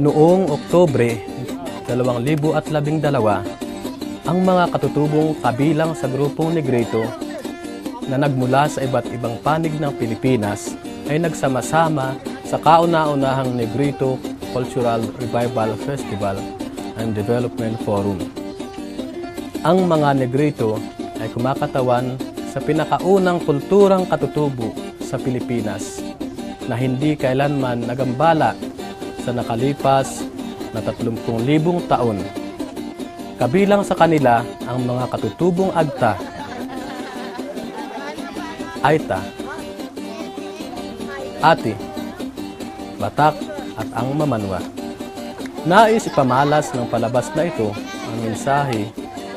Noong Oktobre 2012, ang mga katutubong kabilang sa grupong Negrito na nagmula sa iba't ibang panig ng Pilipinas ay nagsama-sama sa kauna-unahang Negrito Cultural Revival Festival and Development Forum. Ang mga Negrito ay kumakatawan sa pinakaunang kulturang katutubo sa Pilipinas na hindi kailanman nagambala sa nakalipas na 30,000 taon. Kabilang sa kanila ang mga katutubong Agta, Aita, Ati, Batak at ang Mamanwa. Nais ipamalas ng palabas na ito ang mensahe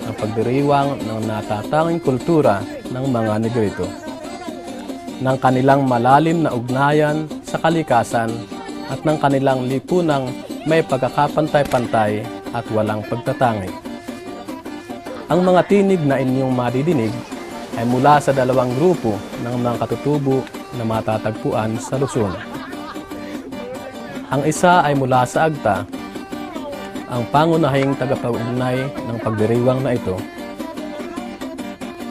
ng pagdiriwang ng natatanging kultura ng mga negrito ng kanilang malalim na ugnayan sa kalikasan at ng kanilang lipunang may pagkakapantay-pantay at walang pagtatangi. Ang mga tinig na inyong madidinig ay mula sa dalawang grupo ng mga katutubo na matatagpuan sa Luzon. Ang isa ay mula sa Agta, ang pangunahing tagapag-ugnay ng pagdiriwang na ito,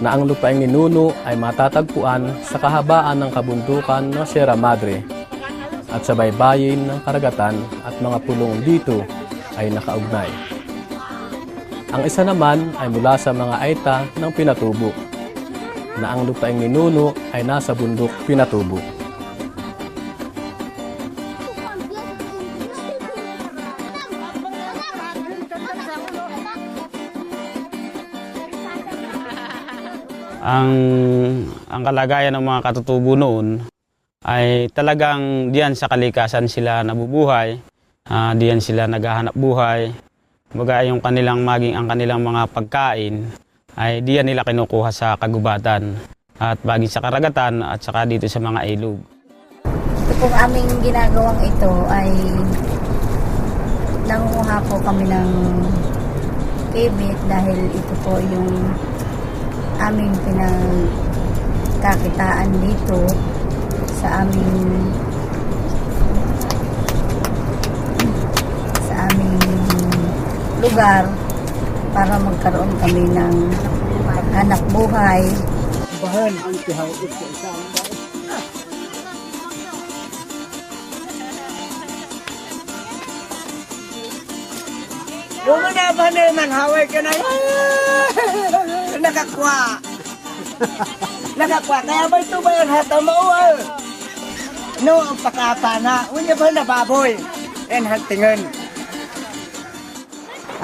na ang lupaing ninuno ay matatagpuan sa kahabaan ng kabundukan ng Sierra Madre at sa baybayin ng karagatan at mga pulong dito ay nakaugnay. Ang isa naman ay mula sa mga Aita ng Pinatubo, na ang lupaing ninuno ay nasa bundok Pinatubo. ang ang kalagayan ng mga katutubo noon ay talagang diyan sa kalikasan sila nabubuhay, ah, diyan sila naghahanap buhay. Baga yung kanilang maging ang kanilang mga pagkain ay diyan nila kinukuha sa kagubatan at baging sa karagatan at saka dito sa mga ilog. Ito pong aming ginagawang ito ay nangunguha po kami ng kibit dahil ito po yung aming pinagkakitaan dito sa aming sa aming lugar para magkaroon kami ng hanap buhay Yung na ba naman haway ka na Nakakwa. Nakakwa. Kaya ba ito ba yung mo? No, ang pakapa na. Baboy? En hantingan.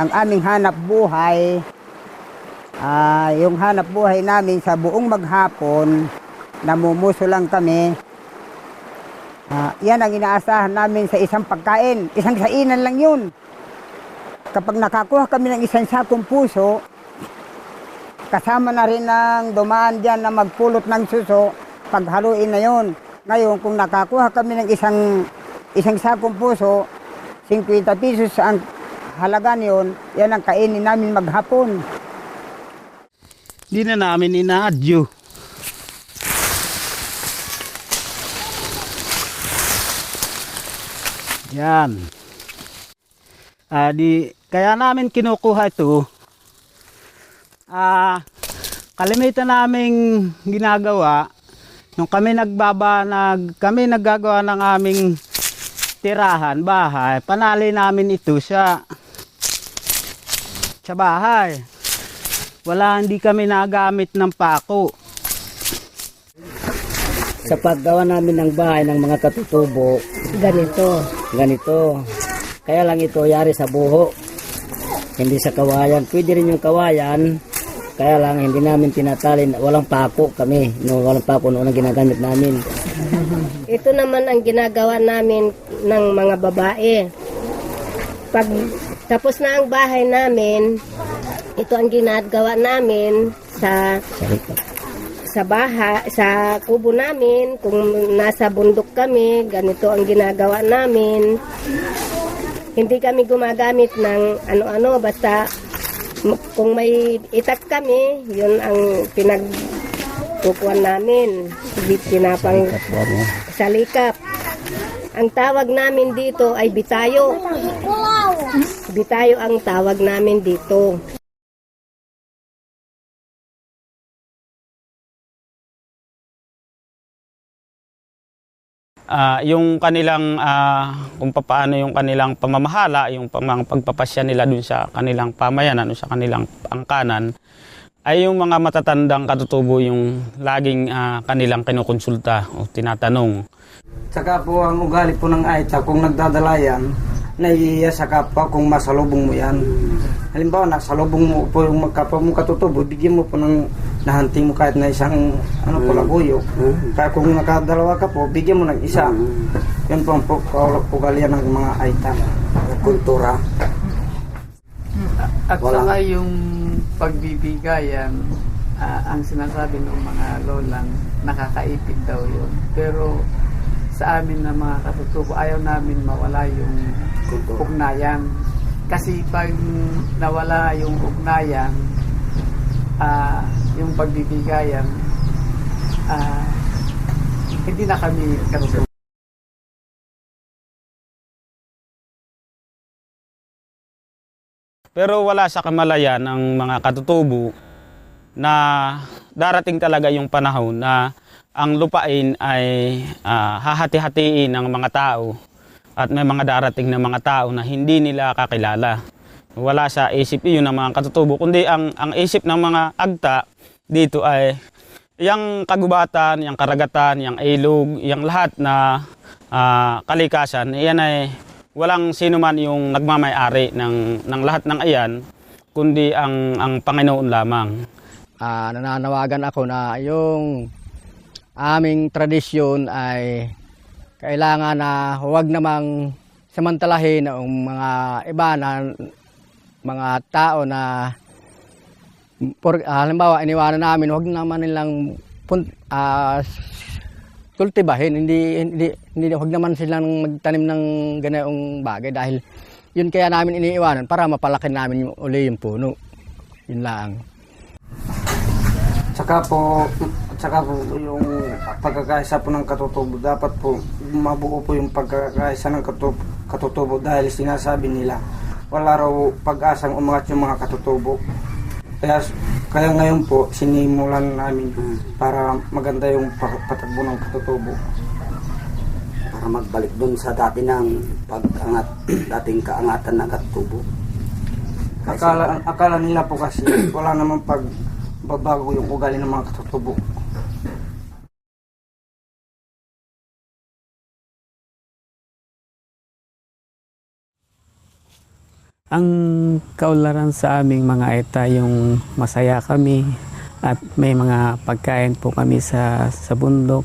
ang aming hanap buhay, ah, yung hanap buhay namin sa buong maghapon, namumuso lang kami. Ah, yan ang inaasahan namin sa isang pagkain. Isang sainan lang yun. Kapag nakakuha kami ng isang sakong puso, kasama na rin ng dumaan dyan na magpulot ng suso, paghaluin na yun. Ngayon, kung nakakuha kami ng isang, isang sakong puso, 50 pesos ang halaga niyon, yan ang kainin namin maghapon. Di na namin inaadyo. Yan. Ah, di, kaya namin kinukuha ito. Ah, kalimitan naming ginagawa nung kami nagbaba nag kami naggagawa ng aming tirahan bahay panali namin ito sa sa bahay wala hindi kami nagamit ng pako sa paggawa namin ng bahay ng mga katutubo, ganito ganito. Kaya lang ito yari sa buho. hindi sa kawayan. Pwede rin yung kawayan, kaya lang hindi namin tinatalin. Walang pako kami. No, walang pako noon ang ginagamit namin. Ito naman ang ginagawa namin ng mga babae. Pag tapos na ang bahay namin, ito ang ginagawa namin sa sa baha, sa kubo namin, kung nasa bundok kami, ganito ang ginagawa namin. Hindi kami gumagamit ng ano-ano, basta kung may itak kami, yun ang pinagkukuhan namin. Pinapang salikap. Ang tawag namin dito ay bitayo. Bitayo ang tawag namin dito. Ah, yung kanilang ah, kung paano yung kanilang pamamahala, yung pamang pagpapasya nila dun sa kanilang pamayanan, dun sa kanilang angkanan, ay yung mga matatandang katutubo yung laging ah, kanilang kinukonsulta o tinatanong. Saka po ang ugali po ng Aita, kung nagdadala yan, naiiya sa kapwa kung masalubong mo yan. Halimbawa, nasalubong mo po yung kapwa mo katutubo, bigyan mo po ng nahanting mo kahit na isang ano po laguyo. Kaya kung nakadalawa ka po, bigyan mo ng isa. Yun po ang po, ugalian ng mga Aita. Kultura. At Wala. saka yung pagbibigayan, ah, ang sinasabi ng mga lolang, nakakaipit daw yun. Pero sa amin na mga katutubo, ayaw namin mawala yung ugnayan. Kasi pag nawala yung ugnayan, ah, yung pagbibigayan, ah, hindi na kami katutubo. Pero wala sa kamalayan ng mga katutubo na darating talaga yung panahon na ang lupain ay ah, hahati-hatiin ng mga tao at may mga darating na mga tao na hindi nila kakilala. Wala sa isip iyon ng mga katutubo, kundi ang, ang isip ng mga agta dito ay yung kagubatan, yung karagatan, yung ilog, yung lahat na ah, kalikasan, iyan ay walang sino man yung nagmamayari ng, ng lahat ng iyan, kundi ang, ang Panginoon lamang. Ah, nananawagan ako na yung aming tradisyon ay kailangan na huwag namang samantalahin ang mga iba na mga tao na por, ah, halimbawa iniwanan namin huwag naman nilang pun, ah, kultibahin. Hindi hindi hindi huwag naman silang magtanim ng ganayong bagay dahil yun kaya namin iniiwanan para mapalaki namin yung, uli yung puno. Yun lang. Saka po, saka po yung pagkakaisa po ng katutubo, dapat po mabuo po yung pagkakaisa ng katu- katutubo dahil sinasabi nila wala raw pag-asang umangat yung mga katutubo. Kaya, kaya ngayon po, sinimulan namin para maganda yung pa- patakbo ng katutubo. Para magbalik dun sa dati ng pag-angat, dating kaangatan ng katubo. Akala, akala nila po kasi wala namang pag babago yung ugali ng mga katutubo. Ang kaularan sa aming mga eta yung masaya kami at may mga pagkain po kami sa, sa bundok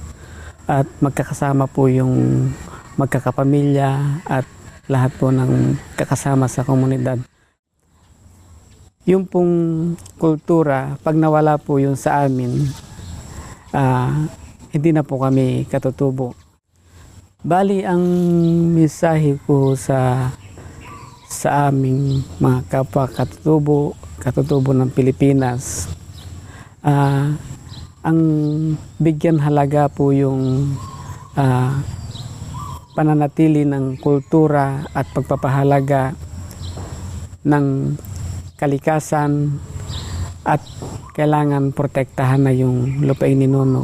at magkakasama po yung magkakapamilya at lahat po ng kakasama sa komunidad. Yung pong kultura, pag nawala po yung sa amin, ah, hindi na po kami katutubo. Bali, ang mensahe ko sa sa aming mga kapwa katutubo, katutubo ng Pilipinas. Ah, ang bigyan halaga po yung ah, pananatili ng kultura at pagpapahalaga ng kalikasan at kailangan protektahan na yung lupain ni Nono.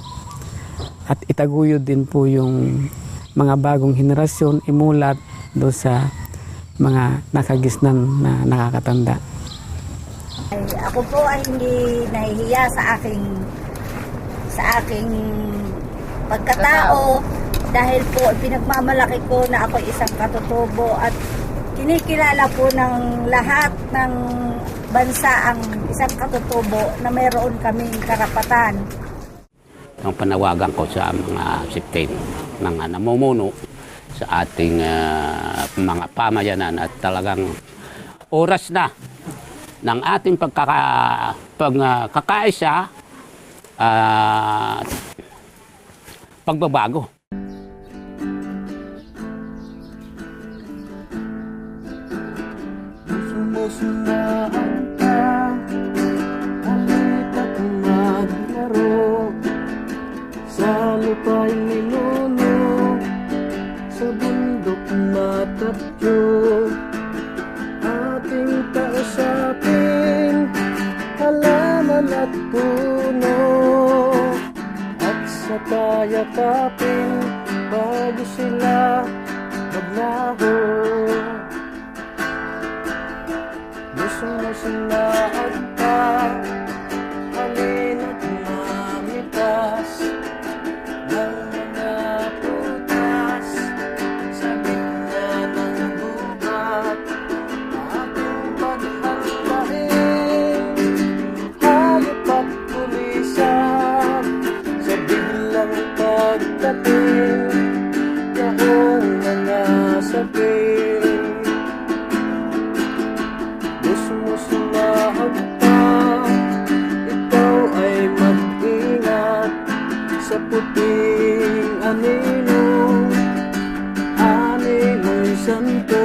At itaguyod din po yung mga bagong henerasyon imulat do sa mga nakagisnan na nakakatanda. Ay, ako po ay hindi nahihiya sa aking sa aking pagkatao dahil po pinagmamalaki ko na ako isang katutubo at kinikilala po ng lahat ng bansa ang isang katutubo na mayroon kaming karapatan. Ang panawagan ko sa mga siptin ng ah, namumuno sa ating uh, mga pamayanan at talagang oras na ng ating pagkaka, pagkakaisa ah, uh, pagbabago. at puno. At sa kayakapin bago sila maglaho. cantando.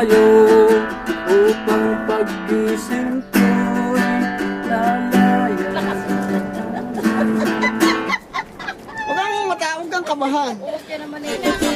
tayo upang paggising ko'y lalayan. Huwag kang umata, huwag kang kabahan. Okay naman eh.